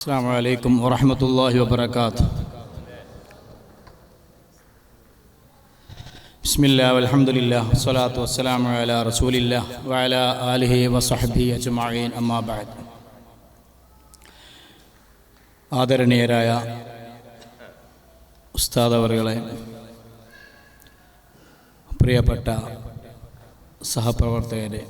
അസ്സാം വലൈക്കും വറഹമത്തല്ലാഹി വബർക്കാത്ത് ബിസ്മില്ലാ അലഹമുല്ല വസ്സലാത്തു വസ്സലാം അല റസൂലില്ല വഅല ആലിഹി വസഹബി അജ്മഈൻ അമ്മാബാദ് ആദരണീയരായ ഉസ്താദ് അവറുകളെ പ്രിയപ്പെട്ട സഹപ്രവർത്തകരെ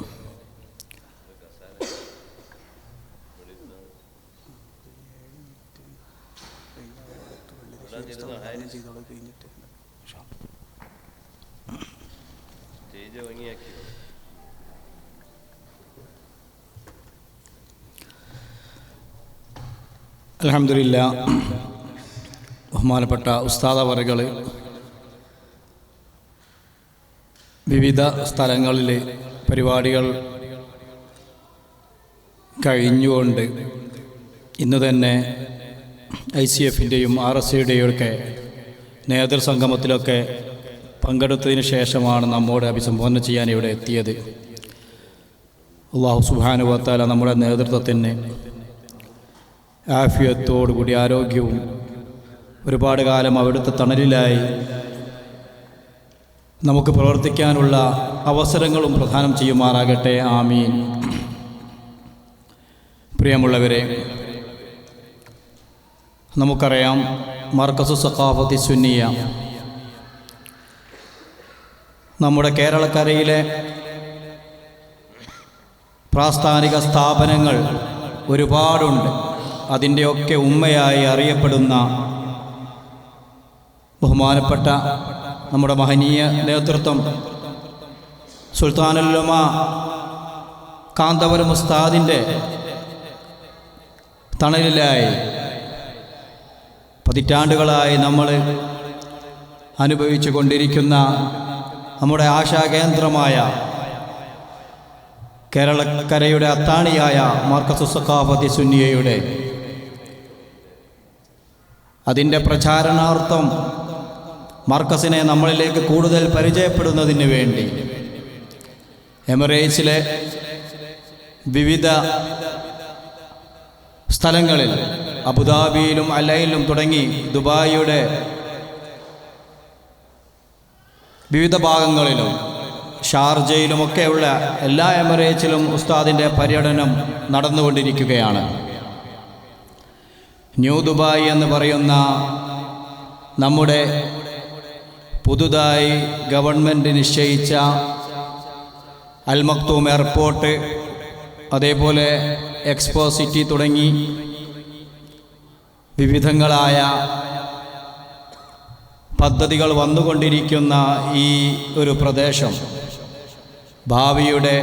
അലഹമില്ല ബഹുമാനപ്പെട്ട ഉസ്താദ് അവറുകൾ വിവിധ സ്ഥലങ്ങളിലെ പരിപാടികൾ കഴിഞ്ഞുകൊണ്ട് ഇന്ന് തന്നെ ഐ സി എഫിന്റെയും ആർ എസ് സിയുടെയും ഒക്കെ നേതൃസംഗമത്തിലൊക്കെ പങ്കെടുത്തതിന് ശേഷമാണ് നമ്മോട് അഭിസംബോധന ചെയ്യാൻ ഇവിടെ എത്തിയത്. അള്ളാഹു സുബാനുവത്താല നമ്മുടെ നേതൃത്വത്തിന് ആഫിയത്തോടുകൂടി ആരോഗ്യവും ഒരുപാട് കാലം അവിടുത്തെ തണലിലായി നമുക്ക് പ്രവർത്തിക്കാനുള്ള അവസരങ്ങളും പ്രദാനം ചെയ്യുമാറാകട്ടെ. ആമീൻ. പ്രിയമുള്ളവരെ നമുക്കറിയാം മർക്കസു സഖാഫത്തി സുന്നിയ നമ്മുടെ കേരളക്കരയിലെ പ്രാസ്ഥാനിക സ്ഥാപനങ്ങൾ ഒരുപാടുണ്ട്. അതിന്റെയൊക്കെ ഉമ്മയായി അറിയപ്പെടുന്ന ബഹുമാനപ്പെട്ട നമ്മുടെ മഹനീയ നേതൃത്വം സുൽത്താനുല്ലമ കാന്തപുരം ഉസ്താദിന്റെ തണലിലായി പതിറ്റാണ്ടുകളായി നമ്മൾ അനുഭവിച്ചു കൊണ്ടിരിക്കുന്ന നമ്മുടെ ആശാകേന്ദ്രമായ കേരളക്കരയുടെ അത്താണിയായ മാർക്കസുസഖാഫതി സുന്നിയയുടെ അതിന്റെ പ്രചാരണാർത്ഥം മാർക്കസിനെ നമ്മളിലേക്ക് കൂടുതൽ പരിചയപ്പെടുന്നതിന് വേണ്ടി എമിറേറ്റ്സിലെ വിവിധ സ്ഥലങ്ങളിൽ അബുദാബിയിലും അലയിലും തുടങ്ങി ദുബായിയുടെ വിവിധ ഭാഗങ്ങളിലും ഷാർജയിലുമൊക്കെയുള്ള എല്ലാ എമിറേറ്റ്സിലും ഉസ്താദിന്റെ പര്യടനം നടന്നുകൊണ്ടിരിക്കുകയാണ്. ന്യൂ ദുബായ് എന്ന് പറയുന്ന നമ്മുടെ പുതുതായി ഗവൺമെന്റ് നിശ്ചയിച്ച അൽമക്തൂം എയർപോർട്ട് അതേപോലെ എക്സ്പോ സിറ്റി തുടങ്ങി വിവിധങ്ങളായ പദ്ധതികൾ വന്നുകൊണ്ടിരിക്കുന്ന ഈ ഒരു പ്രദേശം ഭാവിയുടെ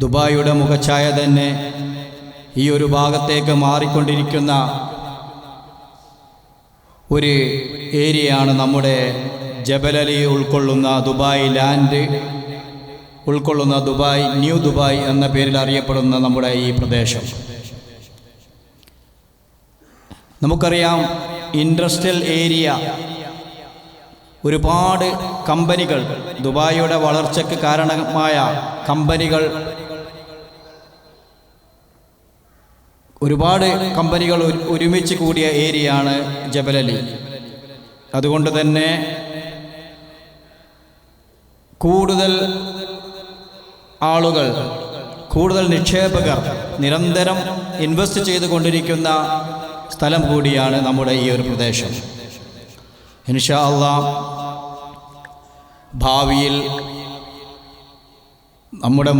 ദുബായിയുടെ മുഖഛായ തന്നെ ഈ ഒരു ഭാഗത്തേക്ക് മാറിക്കൊണ്ടിരിക്കുന്ന ഒരു ഏരിയയാണ് നമ്മുടെ ജബലലി ഉൾക്കൊള്ളുന്ന ദുബായ് ലാൻഡ് ഉൾക്കൊള്ളുന്ന ദുബായ് ന്യൂ ദുബായ് എന്ന പേരിൽ അറിയപ്പെടുന്ന നമ്മുടെ ഈ പ്രദേശം. നമുക്കറിയാം ഇൻഡസ്ട്രിയൽ ഏരിയ ഒരുപാട് കമ്പനികൾ ദുബായിയുടെ വളർച്ചയ്ക്ക് കാരണമായ കമ്പനികൾ ഒരുപാട് കമ്പനികൾ ഒരു- ഒരുമിച്ച് കൂടിയ ഏരിയയാണ് ജബലലി. അതുകൊണ്ട് തന്നെ കൂടുതൽ ആളുകൾ കൂടുതൽ നിക്ഷേപകർ നിരന്തരം ഇൻവെസ്റ്റ് ചെയ്തുകൊണ്ടിരിക്കുന്ന സ്ഥലം കൂടിയാണ് നമ്മുടെ ഈ ഒരു പ്രദേശം. ഇൻഷാ ഭാവിയിൽ നമ്മുടെ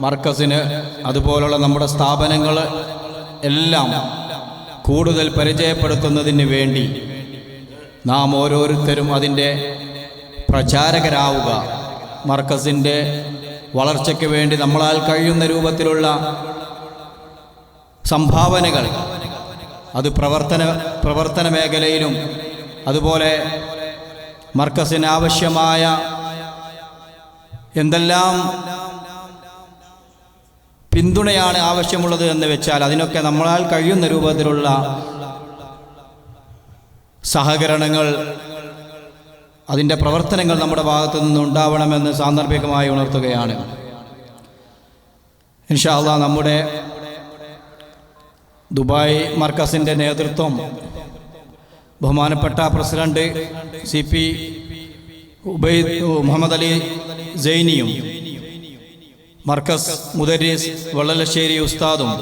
മർക്കസിന് അതുപോലുള്ള നമ്മുടെ സ്ഥാപനങ്ങൾ എല്ലാം കൂടുതൽ പരിചയപ്പെടുത്തുന്നതിന് വേണ്ടി നാം ഓരോരുത്തരും അതിന്റെ പ്രചാരകരാവുക. മർക്കസിന്റെ വളർച്ചയ്ക്ക് വേണ്ടി നമ്മളാൽ കഴിയുന്ന രൂപത്തിലുള്ള സംഭാവനകൾ അത് പ്രവർത്തന പ്രവർത്തന മേഖലയിലും അതുപോലെ മർക്കസിന് ആവശ്യമായ എന്തെല്ലാം പിന്തുണയാണ് ആവശ്യമുള്ളത് എന്ന് വെച്ചാൽ അതിനൊക്കെ നമ്മളാൽ കഴിയുന്ന രൂപത്തിലുള്ള സഹകരണങ്ങൾ അതിന്റെ പ്രവർത്തനങ്ങൾ നമ്മുടെ ഭാഗത്തു നിന്ന് ഉണ്ടാവണമെന്ന് സാന്ദർഭികമായി ഉണർത്തുകയാണ്. ഇൻഷാല്ല നമ്മുടെ ദുബായ് മർക്കസിന്റെ നേതൃത്വം ബഹുമാനപ്പെട്ട president C P Ubaid Muhammad Ali ജൈനിയും Markaz മുദരീസ് വള്ളലശ്ശേരി ഉസ്താദും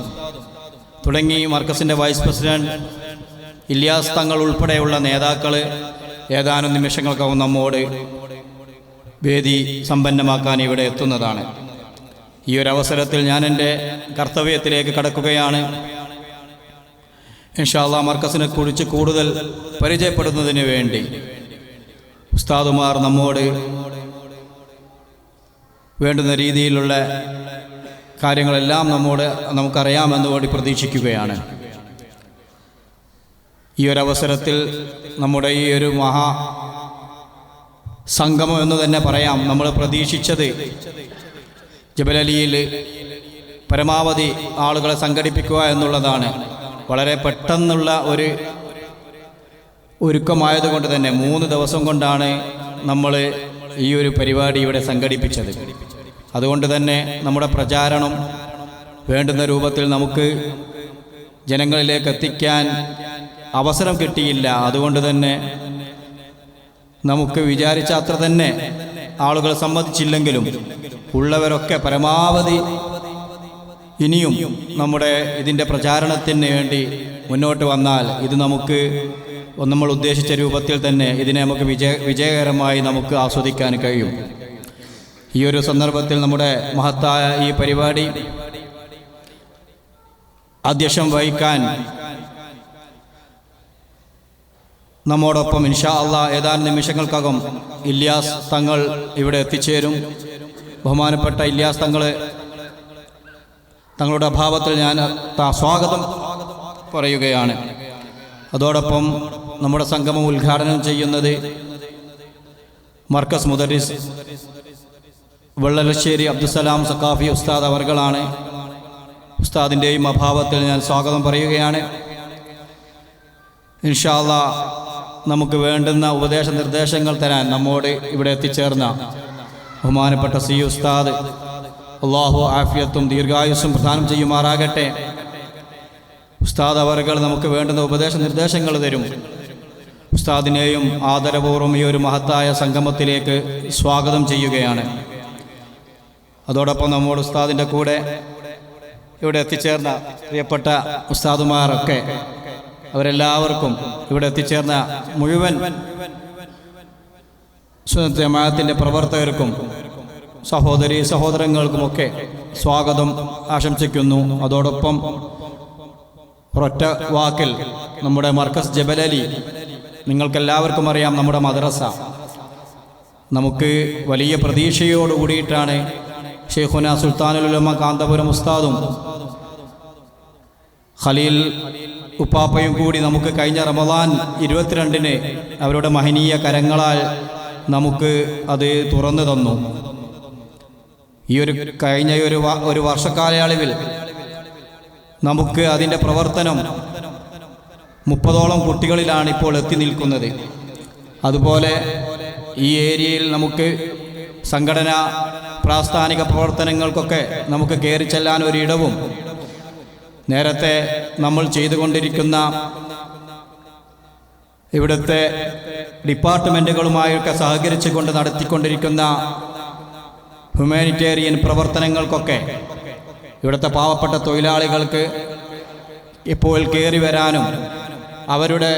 തുടങ്ങി മർക്കസിന്റെ വൈസ് പ്രസിഡന്റ് ഇല്യാസ് തങ്ങൾ ഉൾപ്പെടെയുള്ള നേതാക്കൾ ഏതാനും നിമിഷങ്ങൾക്കകം നമ്മോട് വേദി സമ്പന്നമാക്കാൻ ഇവിടെ എത്തുന്നതാണ്. ഈ ഒരു അവസരത്തിൽ ഞാൻ എന്റെ കർത്തവ്യത്തിലേക്ക് കടക്കുകയാണ്. ഇൻഷാല്ല മർക്കസിനെ കുറിച്ച് കൂടുതൽ പരിചയപ്പെടുന്നതിന് വേണ്ടി ഉസ്താദുമാർ നമ്മോട് വേണ്ടുന്ന രീതിയിലുള്ള കാര്യങ്ങളെല്ലാം നമ്മോട് നമുക്കറിയാമെന്ന് കൂടി പ്രതീക്ഷിക്കുകയാണ്. ഈ ഒരു അവസരത്തിൽ നമ്മുടെ ഈ ഒരു മഹാ സംഗമം എന്ന് തന്നെ പറയാം. നമ്മൾ പ്രതീക്ഷിച്ചത് ജബലലിയിൽ പരമാവധി ആളുകളെ സംഘടിപ്പിക്കുക എന്നുള്ളതാണ്. വളരെ പെട്ടെന്നുള്ള ഒരു ഒരുക്കമായതുകൊണ്ട് തന്നെ മൂന്ന് ദിവസം കൊണ്ടാണ് നമ്മൾ ഈ ഒരു പരിപാടി ഇവിടെ സംഘടിപ്പിച്ചത്. അതുകൊണ്ട് തന്നെ നമ്മുടെ പ്രചാരണം വേണ്ടുന്ന രൂപത്തിൽ നമുക്ക് ജനങ്ങളിലേക്ക് എത്തിക്കാൻ അവസരം കിട്ടിയില്ല. അതുകൊണ്ട് തന്നെ നമുക്ക് വിചാരിച്ച അത്ര തന്നെ ആളുകൾ സമ്മതിച്ചില്ലെങ്കിലും ഉള്ളവരൊക്കെ പരമാവധി ഇനിയും നമ്മുടെ ഇതിന്റെ പ്രചാരണത്തിന് വേണ്ടി മുന്നോട്ട് വന്നാൽ ഇത് നമുക്ക് നമ്മൾ ഉദ്ദേശിച്ച രൂപത്തിൽ തന്നെ ഇതിനെ നമുക്ക് വിജയ വിജയകരമായി നമുക്ക് ആസ്വദിക്കാൻ കഴിയും. ഈ ഒരു സന്ദർഭത്തിൽ നമ്മുടെ മഹത്തായ ഈ പരിപാടി അധ്യക്ഷം വഹിക്കാൻ നമ്മോടൊപ്പം ഇൻഷാ അള്ളാ ഏതാനും നിമിഷങ്ങൾക്കകം ഇല്യാസ് തങ്ങൾ ഇവിടെ എത്തിച്ചേരും. ബഹുമാനപ്പെട്ട ഇല്യാസ് തങ്ങൾ തങ്ങളുടെ അഭാവത്തിൽ ഞാൻ സ്വാഗതം പറയുകയാണ്. അതോടൊപ്പം നമ്മുടെ സംഗമം ഉദ്ഘാടനം ചെയ്യുന്നത് മർക്കസ് മുദരിസ് വെള്ളലശ്ശേരി അബ്ദുസലാം സക്കാഫി ഉസ്താദ് അവർകളാണ്. ഉസ്താദിന്റെയും അഭാവത്തിൽ ഞാൻ സ്വാഗതം പറയുകയാണ്. ഇൻഷാല്ല നമുക്ക് വേണ്ടുന്ന ഉപദേശ നിർദ്ദേശങ്ങൾ തരാൻ നമ്മോട് ഇവിടെ എത്തിച്ചേർന്ന ബഹുമാനപ്പെട്ട സി ഉസ്താദ് അള്ളാഹു ആഫിയത്തും ദീർഘായുസ്സും പ്രദാനം ചെയ്യുമാറാകട്ടെ. ഉസ്താദ് അവർകൾ നമുക്ക് വേണ്ടുന്ന ഉപദേശ നിർദ്ദേശങ്ങൾ തരും. ഉസ്താദിനെയും ആദരപൂർവം ഈ ഒരു മഹത്തായ സംഗമത്തിലേക്ക് സ്വാഗതം ചെയ്യുകയാണ്. അതോടൊപ്പം നമ്മുടെ ഉസ്താദിന്റെ കൂടെ ഇവിടെ എത്തിച്ചേർന്ന പ്രിയപ്പെട്ട ഉസ്താദുമാരൊക്കെ അവരെല്ലാവർക്കും ഇവിടെ എത്തിച്ചേർന്ന മുഴുവൻ ജമാഅത്തിന്റെ പ്രവർത്തകർക്കും സഹോദരി സഹോദരങ്ങൾക്കുമൊക്കെ സ്വാഗതം ആശംസിക്കുന്നു. അതോടൊപ്പം ഒരൊറ്റ വാക്കിൽ നമ്മുടെ മർക്കസ് ജബലലി നിങ്ങൾക്കെല്ലാവർക്കും അറിയാം നമ്മുടെ മദ്രസ. നമുക്ക് വലിയ പ്രതീക്ഷയോട് കൂടിയിട്ടാണ് ഷെയ്ഖുന സുൽത്താനുലുലമ കാന്തപുരം ഉസ്താദും ഖലീൽ ഉപ്പാപ്പയും കൂടി നമുക്ക് കഴിഞ്ഞ റമദാൻ ഇരുപത്തിരണ്ടിന് അവരുടെ മഹനീയ കരങ്ങളാൽ നമുക്ക് അത് തുറന്നു തന്നു. ഈ ഒരു കഴിഞ്ഞ ഒരു ഒരു വർഷക്കാലയളവിൽ നമുക്ക് അതിന്റെ പ്രവർത്തനം മുപ്പതോളം കുട്ടികളിലാണ് ഇപ്പോൾ എത്തി നിൽക്കുന്നത്. അതുപോലെ ഈ ഏരിയയിൽ നമുക്ക് സംഘടന പ്രാസ്ഥാനിക പ്രവർത്തനങ്ങൾക്കൊക്കെ നമുക്ക് കയറി ചെല്ലാൻ ഒരിടവും നേരത്തെ നമ്മൾ ചെയ്തുകൊണ്ടിരിക്കുന്ന ഇവിടുത്തെ ഡിപ്പാർട്ട്മെന്റുകളുമായൊക്കെ സഹകരിച്ചുകൊണ്ട് നടത്തിക്കൊണ്ടിരിക്കുന്ന ഹ്യൂമാനിറ്റേറിയൻ പ്രവർത്തനങ്ങൾക്കൊക്കെ ഇവിടുത്തെ പാവപ്പെട്ട തൊഴിലാളികൾക്ക് ഇപ്പോൾ കയറി വരാനും അവരുടെ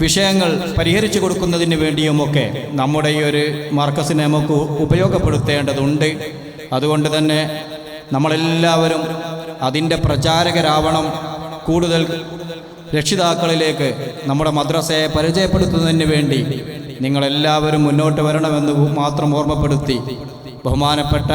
വിഷയങ്ങൾ പരിഹരിച്ചു കൊടുക്കുന്നതിന് വേണ്ടിയുമൊക്കെ നമ്മുടെ ഈ ഒരു മാർക്കസിനെ നമുക്ക് ഉപയോഗപ്പെടുത്തേണ്ടതുണ്ട്. അതുകൊണ്ട് തന്നെ നമ്മളെല്ലാവരും അതിന്റെ പ്രചാരകരാവണം. കൂടുതൽ രക്ഷിതാക്കളിലേക്ക് നമ്മുടെ മദ്രസയെ പരിചയപ്പെടുത്തുന്നതിന് വേണ്ടി നിങ്ങളെല്ലാവരും മുന്നോട്ട് വരണമെന്ന് മാത്രം ഓർമ്മപ്പെടുത്തി ബഹുമാനപ്പെട്ട